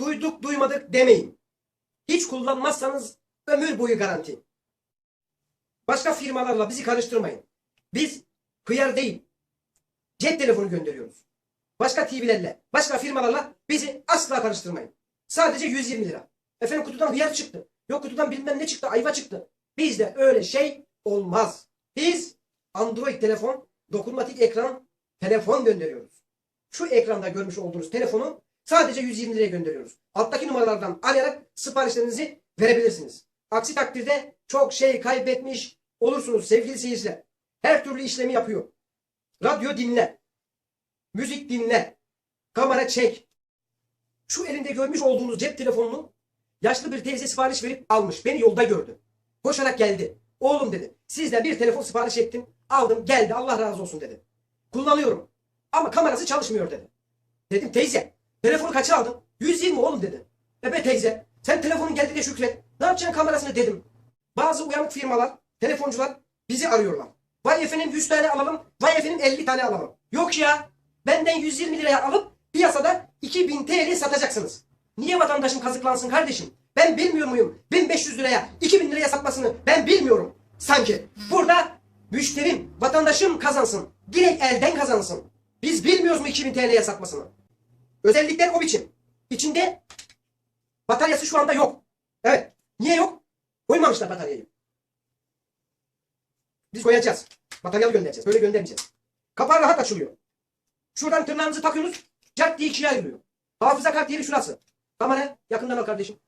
duyduk duymadık demeyin. Hiç kullanmazsanız ömür boyu garanti. Başka firmalarla bizi karıştırmayın. Biz hıyar değil, cep telefonu gönderiyoruz. Başka TV'lerle, başka firmalarla bizi asla karıştırmayın. Sadece 120 lira. Efendim kutudan hıyar çıktı. Yok kutudan bilmem ne çıktı, ayva çıktı. Bizde öyle şey olmaz. Biz Android telefon, dokunmatik ekran, telefon gönderiyoruz. Şu ekranda görmüş olduğunuz telefonu sadece 120 liraya gönderiyoruz. Alttaki numaralardan arayarak siparişlerinizi verebilirsiniz. Aksi takdirde çok şey kaybetmiş olursunuz sevgili seyirciler. Her türlü işlemi yapıyor. Radyo dinle. Müzik dinle. Kamera çek. Şu elinde görmüş olduğunuz cep telefonunu yaşlı bir teyze sipariş verip almış. Beni yolda gördü. Koşarak geldi. Oğlum dedi. Sizden bir telefon sipariş ettim. Aldım geldi Allah razı olsun dedi. Kullanıyorum. Ama kamerası çalışmıyor dedi. Dedim teyze telefonu kaça aldın? 120 oğlum dedi. E be teyze sen telefonun geldi de şükret. Ne yapacaksın kamerasını dedim. Bazı uyanık firmalar, telefoncular bizi arıyorlar. Vay efendim 100 tane alalım, vay efendim 50 tane alalım. Yok ya benden 120 liraya alıp piyasada 2000 TL satacaksınız. Niye vatandaşım kazıklansın kardeşim? Ben bilmiyor muyum? 1500 liraya, 2000 liraya satmasını ben bilmiyorum. Sanki burada müşterim, vatandaşım kazansın. Direkt elden kazansın. Biz bilmiyoruz mu 2000 TL'ye satmasını? Özellikler o biçim. İçinde bataryası şu anda yok. Evet. Niye yok? Koymamışlar bataryayı. Biz koyacağız. Bataryalı göndereceğiz. Böyle göndermeyeceğiz. Kapağı rahat açılıyor. Şuradan tırnağınızı takıyorsunuz. Cart diye ikiye ayrılıyor. Hafıza kart yeri şurası. Kamera yakından al kardeşim.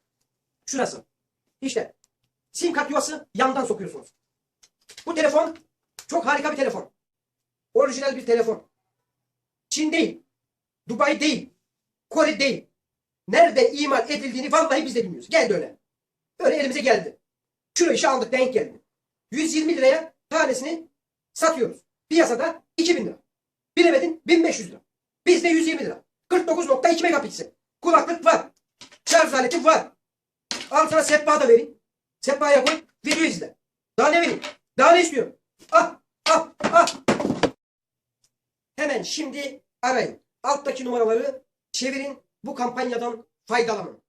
Şurası. İşte. Sim kart yuvası yandan sokuyorsunuz. Bu telefon çok harika bir telefon. Orijinal bir telefon. Çin değil. Dubai değil. Kore değil. Nerede imal edildiğini vallahi biz de bilmiyoruz. Geldi öyle. Öyle elimize geldi. Kilo işi aldık denk geldi. 120 liraya tanesini satıyoruz. Piyasada 2000 lira. Bilemedin 1500 lira. Bizde 120 lira. 49.2 megapiksel. Kulaklık var. Şarj aleti var. Al sana sehpa da vereyim. Sehpaya koy. Video izle. Daha ne vereyim? Daha ne istiyorum? Ah ah ah. Hemen şimdi arayın. Alttaki numaraları çevirin. Bu kampanyadan faydalanın.